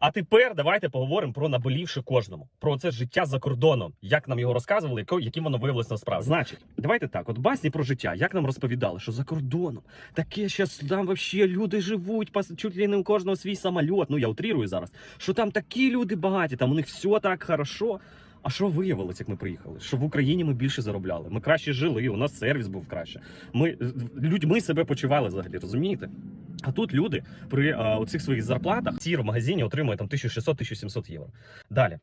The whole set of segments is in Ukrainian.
А тепер давайте поговоримо про наболівши кожному. Про це життя за кордоном. Як нам його розказували, яким воно виявилось насправді. Значить, давайте так: от басні про життя, як нам розповідали, що за кордоном таке щас там вообще люди живуть, чуть ли не у кожного свій самоліт. Ну я утрірую зараз. Що там такі люди багаті, там у них все так хорошо. А що виявилось, як ми приїхали? Що в Україні ми більше заробляли. Ми краще жили, у нас сервіс був краще. Ми людьми себе почували взагалі, розумієте? А тут люди при оцих своїх зарплатах ці в магазині отримують там 1600-1700 євро. Далі.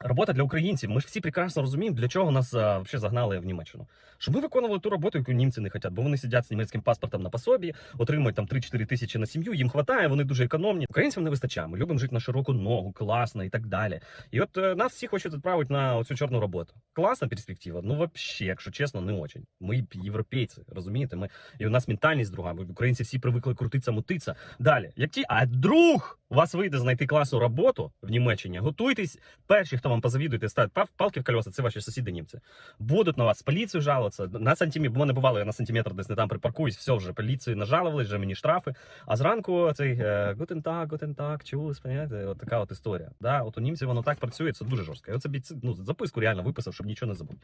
Робота для українців. Ми ж всі прекрасно розуміємо, для чого нас а, взагалі загнали в Німеччину. Щоб ми виконували ту роботу, яку німці не хочуть, бо вони сидять з німецьким паспортом на пособі, отримують там 3-4 тисячі на сім'ю, їм хватає, вони дуже економні. Українцям не вистачає. Ми любимо жити на широку ногу, класно і так далі. І от е, нас всі хочуть відправити на оцю чорну роботу. Класна перспектива. Ну, взагалі, якщо чесно, не очень. Ми європейці, розумієте? Ми і у нас ментальність друга. Українці всі привикли крутитися, мутитися. Далі, як ті, а друг у вас вийде знайти класу роботу в Німеччині, готуйтесь. Перші, хто вам позавідуєте, ставить палки в колеса, це ваші сусіди німці. Будуть на вас поліцію жалуватися. На сантиметр, бо мене бувало, я на сантиметр десь не там припаркуюсь, все вже поліцію нажалували, вже мені штрафи. А зранку цей е, гутен так, гутен так, чулись, понимаєте? От така от історія. Да? От у німців воно так працює, це дуже жорстко. Я ці- ну, записку реально виписав, щоб нічого не забути.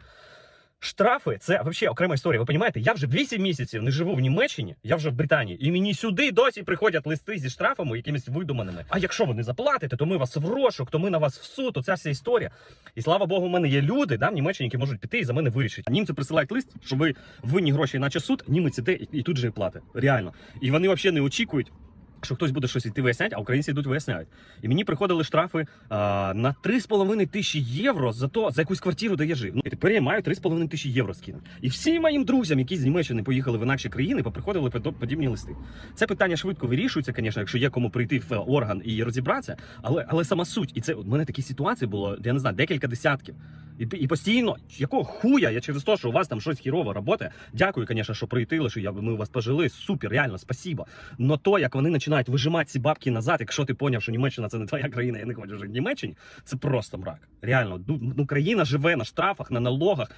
Штрафи це взагалі окрема історія. Ви розумієте, я вже 8 місяців не живу в Німеччині, я вже в Британії, і мені сюди досі приходять листи зі штрафами, якимись видуманими. А якщо ви не заплатите, то ми вас в розшук, то ми на вас в суд. Оця вся історія. І слава Богу, в мене є люди да, в Німеччині, які можуть піти і за мене вирішити. Німці присилають лист, що ви винні гроші, наче суд, німець іде і тут же і платить. Реально. І вони взагалі не очікують. Що хтось буде щось йти виясняти, а українці йдуть виясняють. І мені приходили штрафи а, на 3,5 тисячі євро за то, за якусь квартиру, де я жив. Ну, і тепер я маю 3,5 тисячі євро скинути. І всім моїм друзям, які з Німеччини поїхали в інакші країни, поприходили подібні листи. Це питання швидко вирішується, звісно, якщо є кому прийти в е, орган і розібратися. Але, але сама суть, і це у мене такі ситуації було, я не знаю, декілька десятків. І, і постійно, якого хуя, я через те, що у вас там щось хірово робота. Дякую, звісно, що прийти, що я, ми у вас пожили. Супер, реально, спасибо. Но то, як вони починають вижимати ці бабки назад, якщо ти поняв, що Німеччина це не твоя країна, я не хочу жити в Німеччині, це просто мрак. Реально, ну країна живе на штрафах, на налогах.